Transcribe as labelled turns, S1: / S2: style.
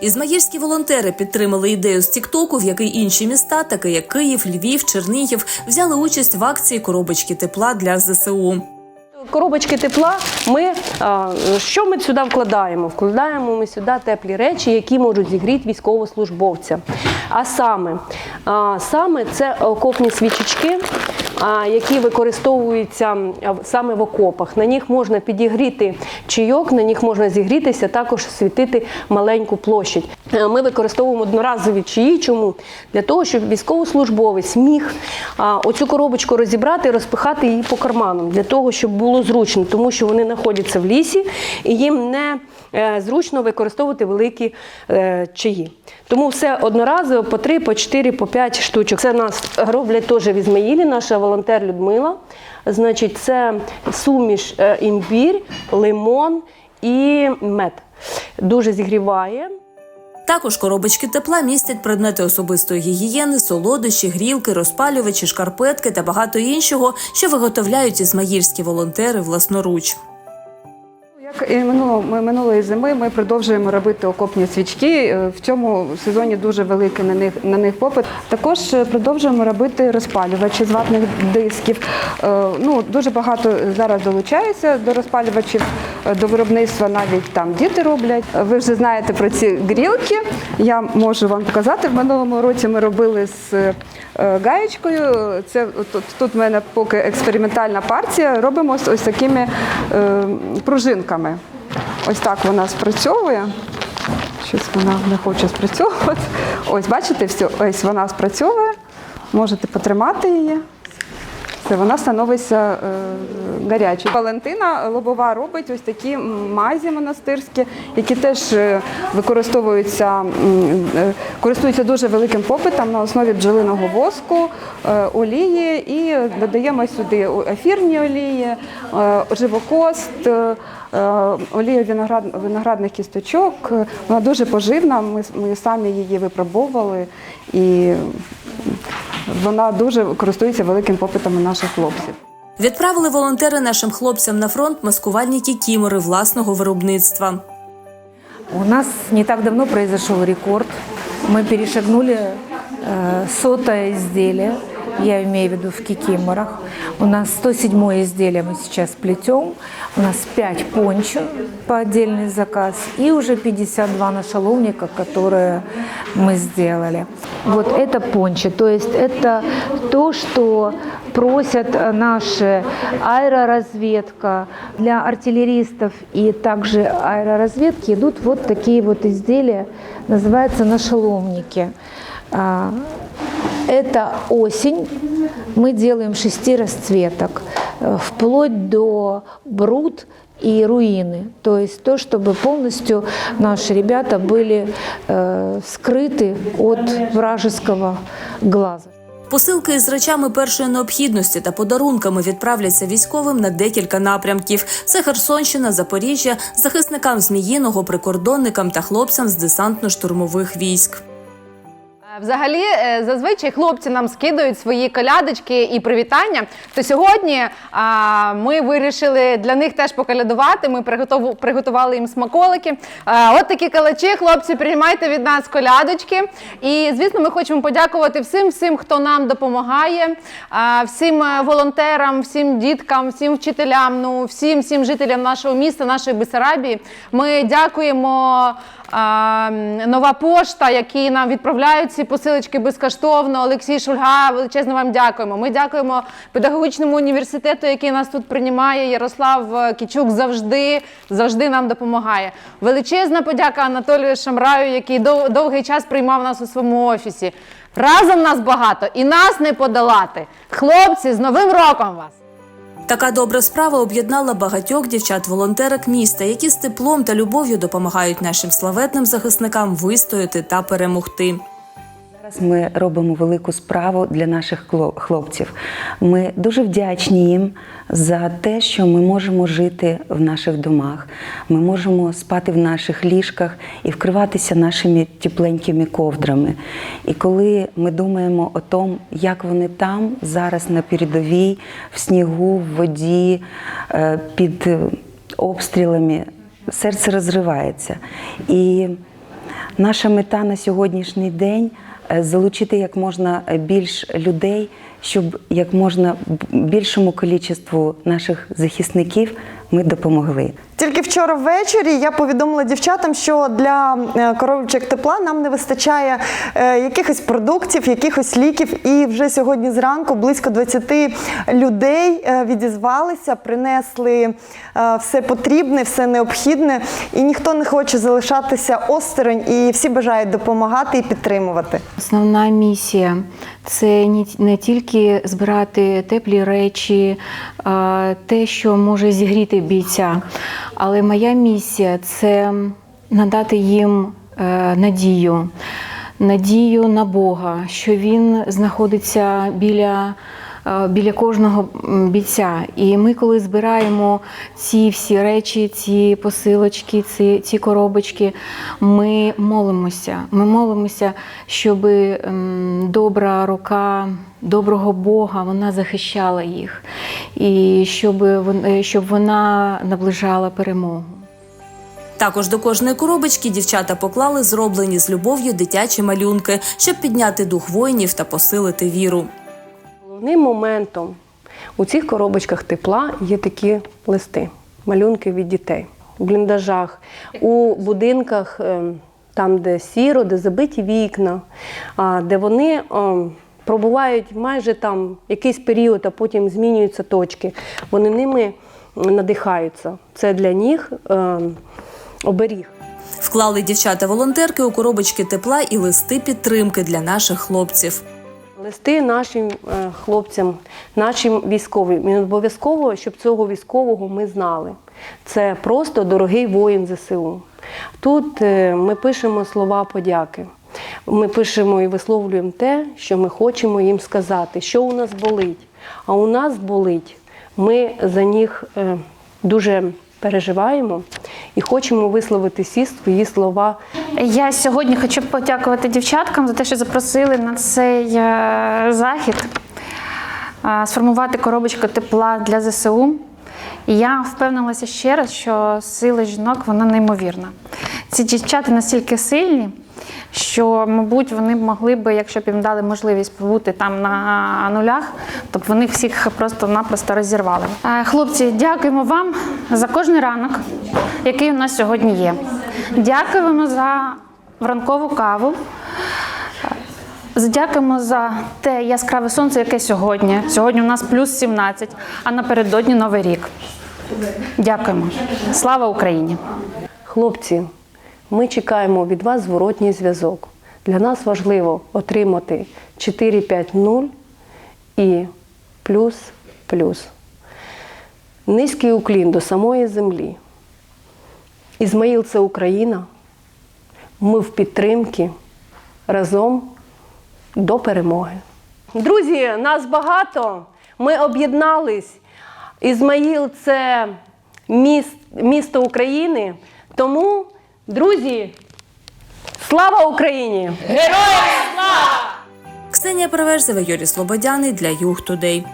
S1: Ізмаїльські волонтери підтримали ідею з Тіктоку, в який інші міста, такі як Київ, Львів, Чернігів, взяли участь в акції коробочки тепла для ЗСУ.
S2: Коробочки тепла. Ми що ми сюди вкладаємо? Вкладаємо ми сюди теплі речі, які можуть зігріти військовослужбовця. А саме, саме це окопні свічечки, які використовуються саме в окопах. На них можна підігріти чайок, на них можна зігрітися, також світити маленьку площадь. Е, Ми використовуємо одноразові чаї. Чому? Для того, щоб військовослужбовець міг оцю коробочку розібрати розпихати її по карманам, для того, щоб було зручно, тому що вони знаходяться в лісі і їм не е, зручно використовувати великі е, чаї. Тому все одноразово по 3, по 4, по 5 штучок. Це нас роблять теж в Ізмаїлі, наша волонтер Людмила. Значить, це суміш е, імбір, лимон і мед. Дуже зігріває.
S1: Також коробочки тепла містять предмети особистої гігієни, солодощі, грілки, розпалювачі, шкарпетки та багато іншого, що виготовляють ізмаїльські волонтери власноруч.
S3: Як і минуло, ми- минулої зими ми продовжуємо робити окопні свічки. Е, В цьому сезоні дуже великий на них на них попит. Також е, продовжуємо робити розпалювачі з ватних дисків. Е, Ну дуже багато зараз долучається до розпалювачів до виробництва. Навіть там діти роблять. Е, Ви вже знаєте про ці грілки. Я можу вам показати. В минулому році ми робили з е, гаєчкою. Це тут, тут в мене поки експериментальна партія. Робимо з ось такими е, пружинками. Ось так вона спрацьовує. Щось вона не хоче спрацьовувати. Ось, бачите, все, ось вона спрацьовує. Можете потримати її. Вона становиться е, гарячою. Валентина Лобова робить ось такі мазі монастирські, які теж е, використовуються, е, користуються дуже великим попитом на основі бджолиного воску, олії і додаємо сюди ефірні олії, живокост, олію виноград, виноградних кісточок. Вона дуже поживна. Ми самі її випробовували і вона дуже користується великим попитом у наших хлопців.
S1: Відправили волонтери нашим хлопцям на фронт маскувальні кікімори власного виробництва.
S4: У нас не так давно произошел рекорд. Мы перешагнули э, сотое изделие, я имею в виду в кикиморах. У нас 107 изделие мы сейчас плетем. У нас 5 пончо по отдельный заказ и уже 52 нашаловника, которые мы сделали. Вот это пончо, то есть это то, что просят наши аэроразведка. Для артиллеристов и также аэроразведки идут вот такие вот изделия, называются нашеломники. А, Это осень, мы делаем шести расцветок, э, вплоть до бруд и руины. То есть то, чтобы полностью наши ребята были э, скрыты от вражеского глаза.
S1: Посилки із речами першої необхідності та подарунками відправляться військовим на декілька напрямків: це Херсонщина, Запоріжжя, захисникам Зміїного, прикордонникам та хлопцям з десантно-штурмових військ.
S5: Взагалі, е, зазвичай хлопці нам скидують свої колядочки і привітання. То сьогодні а, ми вирішили для них теж поколядувати. Ми приготов- приготували їм смаколики. А, от такі калачі, хлопці, приймайте від нас колядочки. І звісно, ми хочемо подякувати всім, всім, хто нам допомагає, а, всім е, волонтерам, всім діткам, всім вчителям, ну всім, всім жителям нашого міста, нашої Бесарабії. Ми дякуємо. Нова пошта, які нам відправляють ці посилочки безкоштовно. Олексій Шульга, величезно вам дякуємо. Ми дякуємо педагогічному університету, який нас тут приймає. Ярослав е, Кічук завжди завжди нам допомагає. Величезна подяка Анатолію Шамраю, який дов- довгий час приймав нас у своєму офісі. Разом нас багато і нас не подолати. Хлопці, з Новим роком вас!
S1: Така добра справа об'єднала багатьох дівчат-волонтерок міста, які з теплом та любов'ю допомагають нашим славетним захисникам вистояти та перемогти.
S6: Зараз ми робимо велику справу для наших хлопців. Ми дуже вдячні їм за те, що ми можемо жити в наших домах. Ми можемо спати в наших ліжках і вкриватися нашими тепленькими ковдрами. І коли ми думаємо о том, як вони там зараз на передовій, в снігу, в воді, е, під е, обстрілами, серце розривається. І Наша мета на сьогоднішній день залучити як можна більш людей, щоб як можна більшому кількості наших захисників ми допомогли.
S7: Тільки вчора ввечері я повідомила дівчатам, що для е, коробочок тепла нам не вистачає е, якихось продуктів, якихось ліків. І вже сьогодні зранку близько 20 людей е, відізвалися, принесли все потрібне, все необхідне, і ніхто не хоче залишатися осторонь, і всі бажають допомагати і підтримувати.
S8: Основна місія це не тільки збирати теплі речі, те, що може зігріти бійця. Але моя місія це надати їм е, надію, надію на Бога, що Він знаходиться біля. Е, Біля кожного бійця. І ми, коли збираємо ці всі речі, ці посилочки, ці, ці коробочки, ми молимося. Ми молимося, щоб ем, добра рука доброго Бога вона захищала їх, і щоб, е, щоб вона наближала перемогу.
S1: Також до кожної коробочки дівчата поклали зроблені з любов'ю дитячі малюнки, щоб підняти дух воїнів та посилити віру.
S2: Головним моментом у цих коробочках тепла є такі листи, малюнки від дітей в бліндажах, у будинках, ем, там, де сіро, де забиті вікна, де вони ем, пробувають майже там якийсь період, а потім змінюються точки. Вони ними надихаються. Це для них ем, оберіг.
S1: Вклали дівчата-волонтерки у коробочки тепла і листи підтримки для наших хлопців.
S2: Листи нашим е, хлопцям, нашим військовим. І обов'язково, щоб цього військового ми знали. Це просто дорогий воїн ЗСУ. Тут е, ми пишемо слова подяки. Ми пишемо і висловлюємо те, що ми хочемо їм сказати, що у нас болить. А у нас болить. Ми за них е, дуже переживаємо і хочемо висловити всі свої слова
S9: Я сьогодні хочу подякувати дівчаткам за те, що запросили на цей е, захід е, сформувати коробочку тепла для ЗСУ. І я впевнилася ще раз, що сила жінок вона неймовірна. Ці дівчата настільки сильні, що, мабуть, вони могли би, якщо б їм дали можливість побути там на нулях, то б вони всіх просто-напросто розірвали. Е, Хлопці, дякуємо вам за кожний ранок, який у нас сьогодні є. Дякуємо за ранкову каву. Дякуємо за те яскраве сонце, яке сьогодні. Сьогодні у нас плюс 17, а напередодні Новий рік. Дякуємо. Слава Україні!
S2: Хлопці, ми чекаємо від вас зворотній зв'язок. Для нас важливо отримати 4-5-0 і плюс-плюс. Низький уклін до самої землі. Ізмаїл це Україна. Ми в підтримці разом до перемоги. Друзі, нас багато. Ми об'єднались. Ізмаїл це міст, місто України. Тому, друзі, слава Україні!
S1: Героям Ксенія Переверзева, Юрій Слободяний для Юг Тудей.